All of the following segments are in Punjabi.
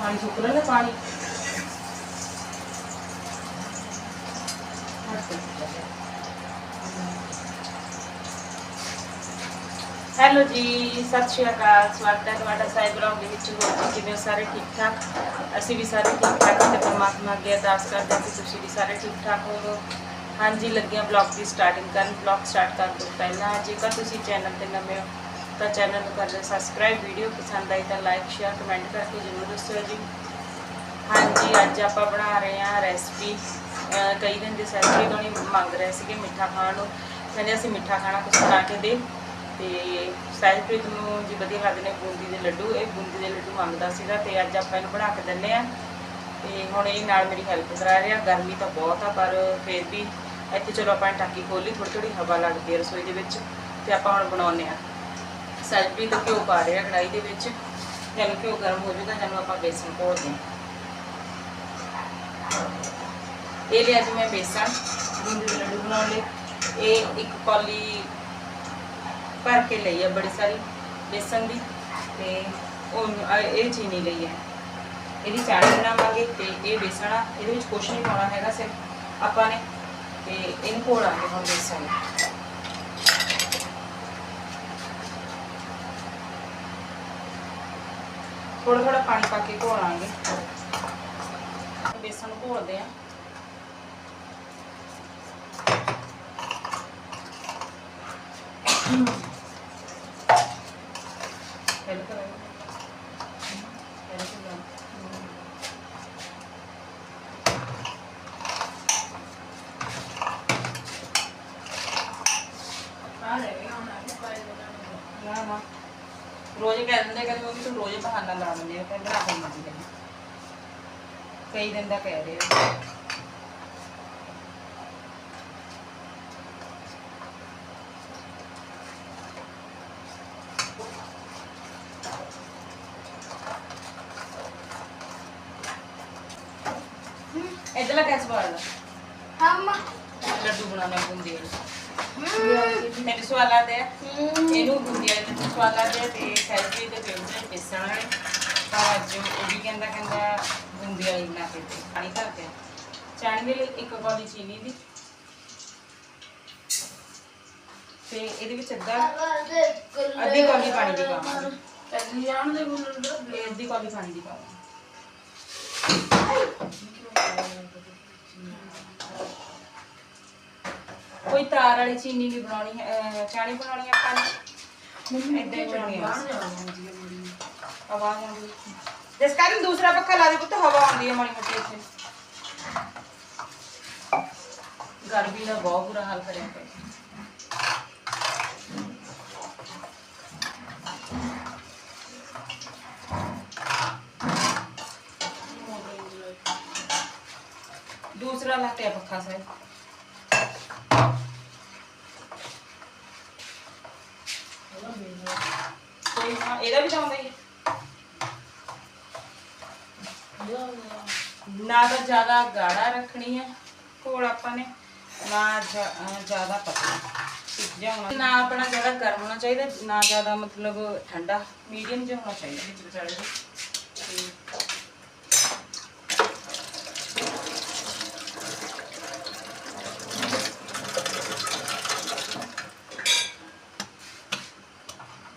ਪਾਣੀ ਸੁੱਕ ਲੈਣਾ ਪਾਣੀ? ਹੈਲੋ ਜੀ, ਸਤਿ ਸ਼੍ਰੀ ਅਕਾਲ, ਸਵਾਗਤ ਹੈ ਤੁਹਾਡਾ ਸਾਈ ਬਲੌਗ ਦੇ ਵਿੱਚ, ਹੋਰ ਤੁਸੀਂ ਕਿਵੇਂ ਹੋ? ਸਾਰੇ ਠੀਕ ਠਾਕ? ਅਸੀਂ ਵੀ ਸਾਰੇ ਠੀਕ ਠਾਕ ਹਾਂ ਤੇ ਪਰਮਾਤਮਾ ਅੱਗੇ ਅਰਦਾਸ ਕਰਦੇ ਹਾਂ ਕਿ ਤੁਸੀਂ ਵੀ ਸਾਰੇ ਠੀਕ ਠਾਕ ਹੋਵੋ। ਹਾਂਜੀ, ਲੱਗਿਆ ਬਲੌਗ ਦੀ ਸਟਾਰਟਿੰਗ ਕਰਨ, ਬਲੌਗ ਸਟਾਰਟ ਕਰਨ ਤੋਂ ਪਹਿਲਾਂ ਜੇਕਰ ਤੁਸੀਂ ਚੈਨਲ ਤੇ ਨਵੇਂ ਹੋ ਤਾਂ ਚੈਨਲ ਨੂੰ ਕਰ ਲਿਓ ਸਬਸਕ੍ਰਾਈਬ ਵੀਡੀਓ ਪਸੰਦ ਆਈ ਤਾਂ ਲਾਈਕ ਸ਼ੇਅਰ ਕਮੈਂਟ ਕਰਕੇ ਜ਼ਰੂਰ ਦੱਸਿਓ ਜੀ। ਹਾਂਜੀ, ਅੱਜ ਆਪਾਂ ਬਣਾ ਰਹੇ ਹਾਂ ਰੈਸਪੀ ਕਈ ਦਿਨ ਦੇ ਸੈਲਰੀ ਤੋਂ ਨਹੀਂ ਮੰਗ ਰਹੇ ਸੀਗੇ ਮਿੱਠਾ ਖਾਣ ਨੂੰ। ਕਹਿੰਦੇ ਅਸੀਂ ਮਿੱਠਾ ਖਾਣਾ ਕੁਝ ਬਣਾ ਕੇ ਦੇ। ਤੇ ਸੈਲਪ੍ਰੀਤ ਨੂੰ ਜੀ ਵਧੀਆ ਲੱਗਦੇ ਨੇ ਬੂੰਦੀ ਦੇ ਲੱਡੂ। ਇਹ ਬੂੰਦੀ ਦੇ ਲੱਡੂ ਮੰਗਦਾ ਸੀਗਾ ਤੇ ਅੱਜ ਆਪਾਂ ਇਹਨੂੰ ਬਣਾ ਕੇ ਦਿੰਨੇ ਆ ਤੇ ਹੁਣ ਇਹ ਨਾਲ ਮੇਰੀ ਹੈਲਪ ਕਰਾ ਰਿਹਾ। ਗਰਮੀ ਤਾਂ ਬਹੁਤ ਆ, ਪਰ ਫਿਰ ਵੀ ਇੱਥੇ ਚਲੋ ਆਪਾਂ ਨੇ ਟਾਕੀ ਖੋਲੀ ਥੋੜੀ ਥੋੜੀ ਹਵਾ ਲੱਗਦੀ ਹੈ ਰਸੋਈ ਦੇ ਵਿੱਚ। ਤੇ ਆਪਾਂ ਹੁਣ ਬਣਾਉਨੇ ਆ ਸੈਲਪ੍ਰੀਤ ਘਿਓ ਪਾ ਰਿਹਾ ਕੜਾਈ ਦੇ ਵਿੱਚ। ਜਦੋਂ ਘਿਓ ਗਰਮ ਹੋ ਜਾਊਗਾ ਜਦੋਂ ਆਪਾਂ ਬੇਸਨ ਘੋਲਦੇ ਹਾਂ। ਇਹ ਲਿਆ ਜੀ ਮੈਂ ਬੇਸਣ ਬੂੰਦੀ ਦੇ ਲੱਡੂ ਬਣਾਉਣ ਲਈ। ਇਹ ਇੱਕ ਕੌਲੀ ਭਰ ਕੇ ਲਈ ਹੈ ਬੜੀ ਸਾਰੀ ਬੇਸਣ ਦੀ। ਤੇ ਉਹ ਇਹ ਚੀਨੀ ਲਈ ਹੈ। ਇਹਦੀ ਚਾਣੀ ਬਣਾਵਾਂਗੇ ਤੇ ਇਹ ਬੇਸਣ ਆ। ਇਹਦੇ ਵਿੱਚ ਕੁਛ ਨਹੀਂ ਪਾਉਣਾ ਹੈਗਾ ਸਿਰਫ ਆਪਾਂ ਨੇ। ਤੇ ਇਹਨੂੰ ਘੋਲਾਂਗੇ ਹੁਣ ਬੇਸਣ ਨੂੰ। ਥੋੜਾ ਥੋੜਾ ਪਾਣੀ ਪਾ ਕੇ ਘੋਲਾਂਗੇ ਬੇਸਣ ਨੂੰ ਘੋਲਦੇ ਆ। ਹੈਲਪ ਕਰਾਂਗੇ ਹੈਲਪ ਕਰਾਂਗੇ ਨਾ ਨਾ ਰੋਜ਼ ਕਹਿ ਦਿੰਦੇ ਕਹਿੰਦੇ ਮੰਮੀ ਤੂੰ ਰੋਜ਼ ਬਹਾਨਾ ਲਾ ਦਿੰਦੇ ਆ ਕਹਿੰਦੇ ਨਾ ਹੁਣ ਮੰਦੀ ਕਈ ਦਿਨ ਦਾ ਕਹਿ ਰਹੇ ਆ ਇਧਰਲਾ ਕੈਸ ਬਾੜਦਾ ਲੱਡੂ ਬਣਾਉਣਾ ਬੁੰਦੀ ਵਾਲੇ ਮੈਨੂੰ ਸਵਾਲ ਆਦੇ ਇਹਨੂੰ ਬੁੰਦੀ ਵਾਲੇ ਮੈਨੂੰ ਸਵਾਲ ਤੇ ਸੈਲਫੀ ਦੇ ਫੇਵਰਟ ਬੇਸਣ ਵਾਲੇ ਤਾਂ ਅੱਜ ਉਹ ਵੀ ਕਹਿੰਦਾ ਕਹਿੰਦਾ ਬੁੰਦੀ ਵਾਲੀ ਬਣਾ ਪਾਣੀ ਧਰ ਕੇ ਚਾਣੀ ਦੇ ਲਈ ਇੱਕ ਕੌਲੀ ਚੀਨੀ ਦੀ। ਤੇ ਇਹਦੇ ਵਿੱਚ ਅੱਧਾ ਅੱਧੀ ਕੌਲੀ ਪਾਣੀ ਦੀ ਪਾਵਾਂਗੇ। ਇਹ ਅੱਧੀ ਕੌਲੀ ਪਾਣੀ ਦੀ ਪਾਵਾਂਗੇ। ਕੋਈ ਤਾਰ ਵਾਲੀ ਚੀਨੀ ਵੀ ਬਣਾਉਣੀ ਹੈ ਚਾਣੀ ਬਣਾਉਣੀ ਹੈ ਆਪਾਂ ਨੇ। ਏਦਾਂ ਹੀ ਬਣਾਉਣੀ ਹੈ ਹਵਾ ਆਉਂਦੀ। ਜਿਸ ਕਾਰਨ ਦੂਸਰਾ ਪੱਖਾ ਲਾ ਦੇ ਪੁੱਤ ਹਵਾ ਆਉਂਦੀ ਹੈ ਮਾੜੀ ਮੋਟੀ ਇੱਥੇ। ਗਰਮੀ ਦਾ ਬਹੁਤ ਬੁਰਾ ਹਾਲ ਕਰਿਆ ਪਿਆ। ਦੂਸਰਾ ਲਾ ਕੇ ਪੱਖਾ ਸਾਹਿਬ ਕੋਈ ਨਾ ਇਹਦਾ ਵੀ ਤਾਂ ਆਉਂਦਾ ਹੀ ਹੈ। ਨਾ ਤਾਂ ਜ਼ਿਆਦਾ ਗਾੜਾ ਰੱਖਣੀ ਹੈ ਕੋਲ ਆਪਾਂ ਨੇ ਨਾ ਜ਼ਿਆਦਾ ਪਤਲਾ ਟਿਕ ਜਾਣਾ ਨਾ ਆਪਣਾ ਜ਼ਿਆਦਾ ਗਰਮ ਹੋਣਾ ਚਾਹੀਦਾ ਨਾ ਜ਼ਿਆਦਾ ਮਤਲਬ ਠੰਡਾ ਮੀਡੀਅਮ ਜਿਹਾ ਹੋਣਾ ਚਾਹੀਦਾ। ਵਿੱਚ ਵਿਚਾਲੇ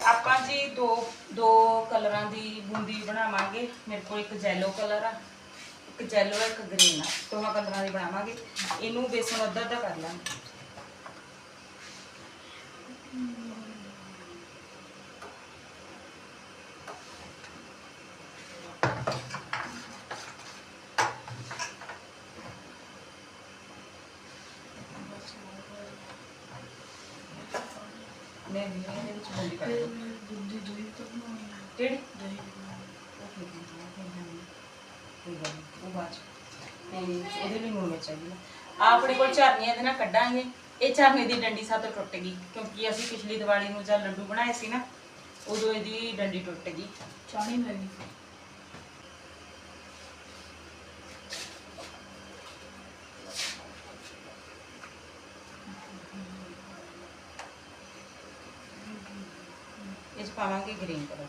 ਆਪਾਂ ਜੀ ਦੋ ਦੋ ਕਲਰਾਂ ਦੀ ਬੂੰਦੀ ਬਣਾਵਾਂਗੇ। ਮੇਰੇ ਕੋਲ ਇੱਕ ਜੈਲੋ ਕਲਰ ਆ। ਇੱਕ ਜੈਲੋ ਇੱਕ ਗ੍ਰੀਨ ਆ। ਦੋਹਾਂ ਕਲਰਾਂ ਦੀ ਬਣਾਵਾਂਗੇ। ਇਹਨੂੰ ਬੇਸਨ ਅੱਧਾ ਅੱਧਾ ਕਰ ਲਾਂਗੇ। ਮੈਂ ਵੀ ਇਹਦੇ ਵਿੱਚ ਬੂੰਦੀ ਕਰ ਦਿਓ। ਕਿਹੜੀ? ਕੋਈ ਗੱਲ ਨੀ, ਉਹ ਬਾਅਦ 'ਚ। ਤੇ ਇਹਦੇ ਲਈ ਮਿਰਚ ਚਾਹੀਦੀ ਆ। ਆਪਣੇ ਕੋਲ ਝਰਨੀਆਂ ਇਹਦੇ ਨਾਲ ਕੱਢਾਂਗੇ। ਇਹ ਝਰਨੇ ਦੀ ਡੰਡੀ ਸਾਤੋਂ ਟੁੱਟ ਗਈ ਕਿਉਂਕਿ ਅਸੀਂ ਪਿਛਲੀ ਦੀਵਾਲੀ ਨੂੰ ਜਦ ਲੱਡੂ ਬਣਾਏ ਸੀ ਨਾ ਉਦੋਂ ਇਹਦੀ ਡੰਡੀ ਟੁੱਟ ਗਈ। ਚਾਣੀ ਮੈਂ ਵੀ ਇਸ ਪਾਵਾਂਗੇ ਗ੍ਰੀਨ ਕਲਰ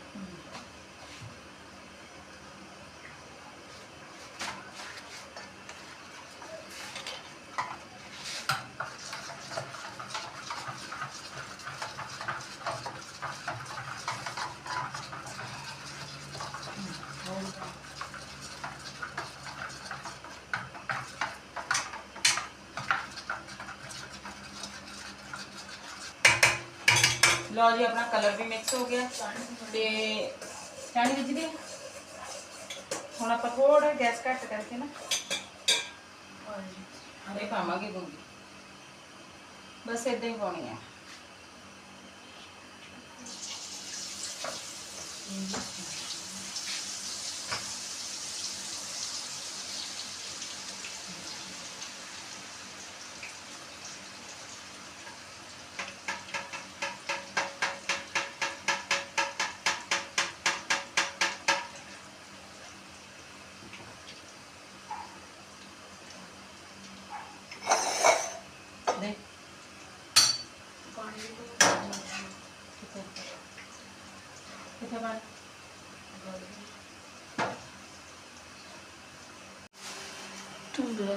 ਲਓ ਜੀ, ਆਪਣਾ ਕਲਰ ਵੀ ਮਿਕਸ ਹੋ ਗਿਆ। ਤੇ ਚਾਣੀ ਵਿੱਚ ਦੀ ਹੁਣ ਆਪਾਂ ਥੋੜਾ ਗੈਸ ਘੱਟ ਕਰਕੇ ਨਾ ਹਰੇ ਪਾਵਾਂਗੇ ਬੂੰਦੀ ਬਸ ਇਦਾਂ ਹੀ ਪਾਉਣੀ ਆ। ਦੇ। ਕਿੱਥੇ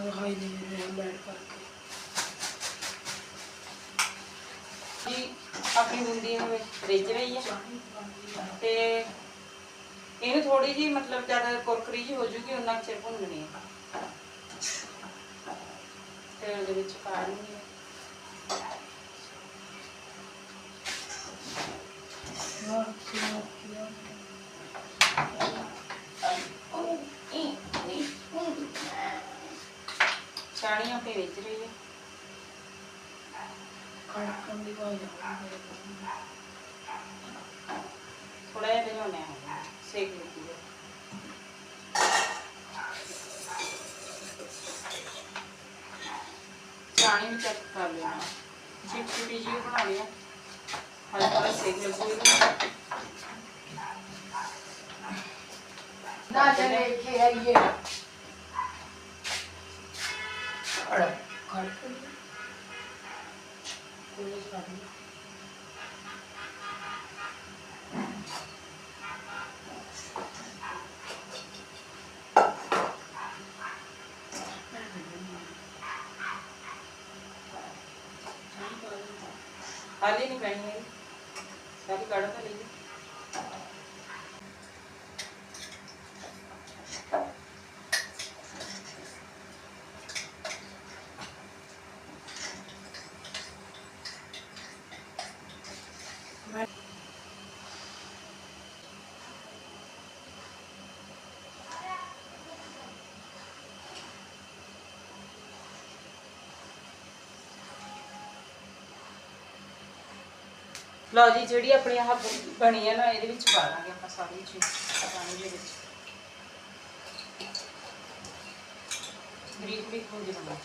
ਦਿਖਾਈ ਦੇ ਰਿਹਾ ਬੈਠ ਕਰਕੇ। ਜੀ ਆਪਣੀ ਬੂੰਦੀ ਨੂੰ ਰਿੱਝ ਰਹੀ ਹੈ। ਤੇ ਇਹਨੂੰ ਥੋੜੀ ਜੀ ਮਤਲਬ ਜ਼ਿਆਦਾ ਕੁਰਕਰੀ ਜੀ ਹੋ ਜੂਗੀ ਉਹਨਾਂ ਚਿਰ ਭੁੰਨਣੀ ਹੈ। ਤੇ ਉਹਦੇ ਵਿੱਚ ਪਾ ਲੂੰਗੀ ਚਾਣੀ ਆਪਣੀ ਰਿੱਝ ਰਹੀ ਹੈ। ਕਣਕਾਂ ਦੀ ਮੇਰੇ ਥੋੜਾ ਜਿਹਾ ਭਿਜਾਉਣੇ ਆ। ਸੇਕ ਹੈ। ਚਾਣੀ ਵੀ ਚੈੱਕ ਕਰ ਲੈਣਾ। ਚਿਪਚਿਪੀ ਜੀ ਬਣਾਉਣੀ ਆ। ਹਲਕਾ ਥੋੜਾ ਸੇਕ ਲੱਗੂਗਾ ਨਾ ਚਲੇ ਕੱਢ ਤਾਂ ਲਈ ਲਓ ਜੀ, ਜਿਹੜੀ ਆਪਣੀ ਆਹ ਬਣੀ ਹੈ ਨਾ, ਇਹਦੇ ਵਿੱਚ ਪਾ ਦਾਂਗੇ ਆਪਾਂ ਸਾਰੀ ਚੀਜ਼ ਪਾਣੀ ਦੇ ਵਿੱਚ। ਬਰੀਕ ਬਰੀਕ ਹੁੰਦੀ ਬਣਾ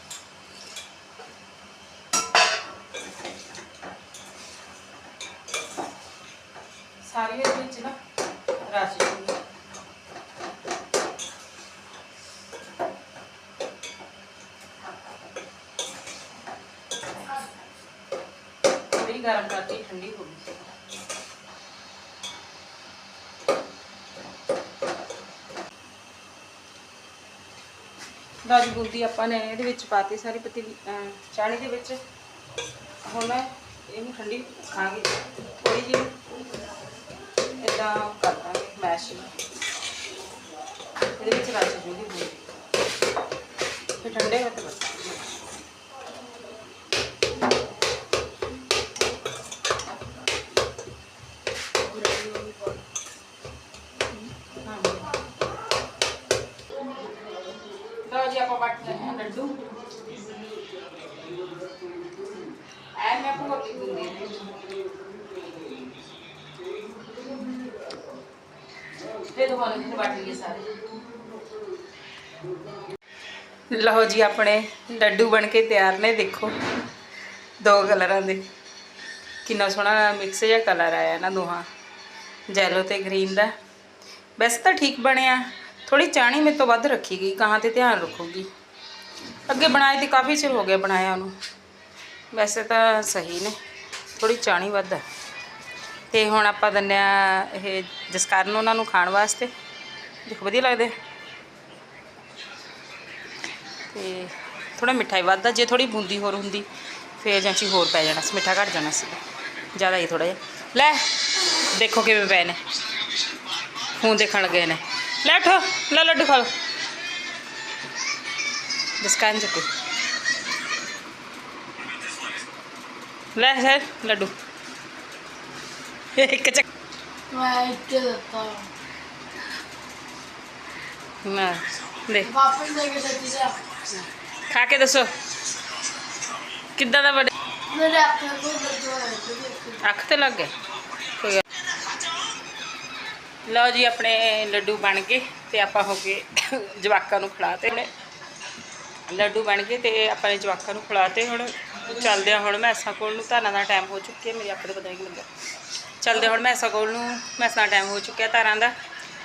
ਸਾਰੀ ਇਹਦੇ ਵਿੱਚ ਨਾ ਰਸ ਜੂਗੀ ਥੋੜੀ ਗਰਮ ਕਰਤੀ, ਠੰਡੀ ਹੋ ਗਈ ਸੀ। ਦਾਜੀ ਆਪਾਂ ਨੇ ਇਹਦੇ ਵਿੱਚ ਪਾਤੀ, ਸਾਰੀ ਪਤੀਲੀ ਚਾਣੀ ਦੇ ਵਿੱਚ। ਹੁਣ ਇਹਨੂੰ ਠੰਡੀ ਖਾਂਗੇ ਥੋੜੀ ਜਿਹੀ ਇਦਾਂ ਕਰ ਦਾਂਗੇ, ਮੈਸ਼। ਇਹਦੇ ਵਿੱਚ ਰਚ ਜੂਗੀ। ਬੂੰਦੀ ਫਿਰ ਠੰਡੇ ਹੋ ਤੇ ਬਸ ਲਓ ਜੀ ਆਪਾਂ ਵੱਟ ਲੈਣੇ ਆ ਲੱਡੂ ਐ ਮੈਂ ਆਪੂ ਵੱਟੀ ਤੇ ਦੋ ਵਾਲੇ ਜਿਹਨੇ ਲਈਏ ਸਾਰੇ ਲਓ ਜੀ, ਆਪਣੇ ਲੱਡੂ ਬਣ ਕੇ ਤਿਆਰ ਨੇ, ਦੇਖੋ, ਦੋ ਕਲਰਾਂ ਦੇ। ਕਿੰਨਾ ਸੋਹਣਾ ਮਿਕਸ ਜਿਹਾ ਕਲਰ ਆਇਆ ਨਾ ਦੋਹਾਂ। ਜੈਲੋ ਤੇ ਗ੍ਰੀਨ ਦਾ। ਵੈਸੇ ਤਾਂ ਠੀਕ ਬਣਿਆ। ਥੋੜੀ ਚਾਣੀ ਮੇਰੇ ਤੋਂ ਵੱਧ ਰੱਖੀ ਗਈ, ਕਹਾਂ ਤੇ ਧਿਆਨ ਰੱਖੂਗੀ। ਅੱਗੇ ਬਣਾਏ ਤੇ ਕਾਫੀ ਚਿਰ ਹੋ ਗਿਆ ਬਣਾਇਆ ਉਹਨੂੰ। ਵੈਸੇ ਤਾਂ ਸਹੀ ਨੇ ਥੋੜੀ ਚਾਣੀ ਵੱਧ ਹੈ ਤੇ ਹੁਣ ਆਪਾਂ ਦਿੰਨੇ ਆ ਇਹ ਜਸਕਰਨ ਉਹਨਾਂ ਨੂੰ ਖਾਣ ਵਾਸਤੇ। ਦੇਖੋ, ਵਧੀਆ ਲੱਗਦੇ ਤੇ ਥੋੜਾ ਹੀ ਵੱਧਦਾ, ਜੇ ਥੋੜੀ ਬੂੰਦੀ ਹੋਰ ਹੁੰਦੀ, ਫੇਰ ਜਾਂਚੀ ਹੋਰ ਪੈ ਜਾਣਾ ਸੀ, ਮਿੱਠਾ ਘਟ ਜਾਣਾ ਸੀ। ਜ਼ਿਆਦਾ ਹੀ ਥੋੜਾ ਜਿਹਾ। ਲੈ, ਦੇਖੋ ਕਿਵੇਂ ਪਏ ਨੇ। ਹੁਣ ਦੇਖਣ ਲੱਗੇ ਨੇ। ਲੈ ਉਠੋ, ਲੈ ਲੱਡੂ ਖਾ ਲਓ। ਜਸਕਰਨ ਚੱਕੋ। ਲੈ ਸਰ ਲੱਡੂ। ਇੱਕ ਚੱਕ। ਮੈਂ ਇੱਥੇ ਦਿੱਤਾ। ਨਾ ਦੇ। ਵਾਪਸ ਦੇ ਕੇ ਦਿੱਤੀ ਜਾ ਖਾ ਕੇ ਦੱਸੋ। ਕਿੱਦਾਂ ਦਾ ਬਣੇ ਮੇਰੇ ਅੱਖਾਂ ਕੋਲ ਦਰਦ ਹੋ ਰਿਹਾ ਅੱਖ ਤੇ ਲੱਗ ਗਿਆ ਕੋਈ ਲਓ ਜੀ ਆਪਣੇ ਲੱਡੂ ਬਣ ਗਏ ਤੇ ਆਪਾਂ ਹੋ ਗਏ ਜਵਾਕਾਂ ਨੂੰ ਖਿਲਾਤੇ ਨੇ ਲੱਡੂ ਬਣ ਗਏ ਤੇ ਆਪਾਂ ਨੇ ਜਵਾਕਾਂ ਨੂੰ ਖਿਲਾਤੇ ਹੁਣ ਚੱਲਦੇ ਆ ਹੁਣ ਮੈਸਾਂ ਕੋਲ ਨੂੰ, ਧਾਰਾਂ ਦਾ ਟਾਈਮ ਹੋ ਚੁੱਕਿਆ, ਮੇਰੀ ਆਪਣੇ ਪਤਾ ਨਹੀਂ ਕੀ ਲੱਗਾ ਚੱਲਦੇ ਹੁਣ ਮੈਸਾਂ ਕੋਲ ਨੂੰ, ਮੈਸਾਂ ਦਾ ਟਾਈਮ ਹੋ ਚੁੱਕਿਆ ਧਾਰਾਂ ਦਾ।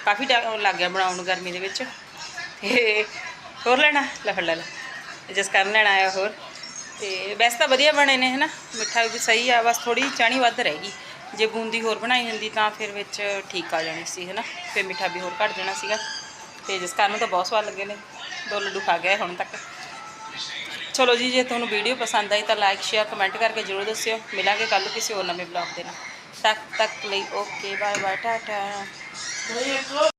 ਕਾਫੀ ਟਾਈਮ ਲੱਗ ਗਿਆ ਬਣਾਉਣ ਨੂੰ ਗਰਮੀ ਦੇ ਵਿੱਚ। ਤੇ ਹੋਰ ਲੈਣਾ? ਲੈ ਫੜ, ਲੈ ਲੈ। ਕਰਨ ਲੈਣਾ ਆਇਆ ਹੋਰ। ਤੇ ਵੈਸੇ ਤਾਂ ਵਧੀਆ ਬਣੇ ਨੇ, ਹਨਾ? ਮਿੱਠਾ ਵੀ ਸਹੀ ਆ, ਬਸ ਥੋੜੀ ਚਾਣੀ ਵੱਧ ਰਹਿ ਗਈ। ਜੇ ਬੂੰਦੀ ਹੋਰ ਬਣਾਈ ਹੁੰਦੀ ਤਾਂ ਫਿਰ ਵਿੱਚ ਠੀਕ ਆ ਜਾਣੀ ਸੀ, ਹਨਾ? ਫਿਰ ਮਿੱਠਾ ਵੀ ਹੋਰ ਘੱਟ ਜਾਣਾ ਸੀਗਾ। ਤੇ ਜਿਸ ਕਾਰਨ ਤਾਂ ਬਹੁਤ ਸਵਾਦ ਲੱਗੇ ਨੇ। ਦੋ ਲੱਡੂ ਖਾ ਗਏ ਹੁਣ ਤੱਕ। ਚਲੋ ਜੀ, ਜੇ ਤੁਹਾਨੂੰ ਵੀਡੀਓ ਪਸੰਦ ਆਈ ਤਾਂ ਲਾਈਕ ਸ਼ੇਅਰ ਕਮੈਂਟ ਕਰਕੇ ਜਰੂਰ ਦੱਸਿਓ। ਮਿਲਾਂਗੇ ਕੱਲ ਨੂੰ ਕਿਸੇ ਹੋਰ ਨਵੇਂ ਬਲੌਗ ਦੇ ਨਾਲ। ਤੱਕ ਤੱਕ ਲਈ ਓਕੇ ਬਾਏ ਬਾਏ ਟਾਟਾ। ਨਹੀਂ